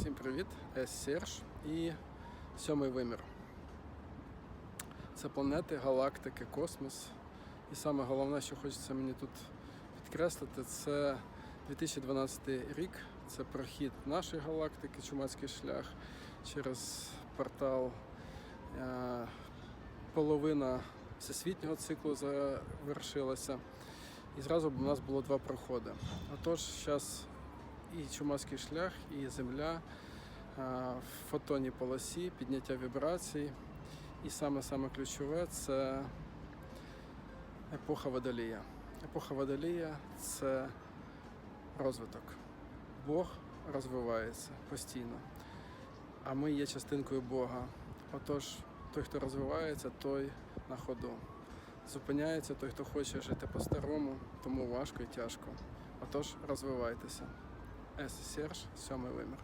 Всім привіт, С Серж і сьомий вимір. Це планети, галактики, космос. І саме головне, що хочеться мені тут підкреслити, це 2012 рік. Це прохід нашої галактики, Чумацький шлях через портал. Е, Половина всесвітнього циклу завершилася. І зразу у нас було два проходи. Отож, зараз і Чумацький шлях, і Земля а, в фотонній полосі, підняття вібрацій. І саме-саме ключове це епоха Водолія. Епоха Водолія це розвиток. Бог розвивається постійно, а ми є частинкою Бога. Отож, той, хто розвивається, той на ходу. Зупиняється той, хто хоче жити по-старому, тому важко і тяжко. Отож, розвивайтеся. С. Серж, сьомий вимір.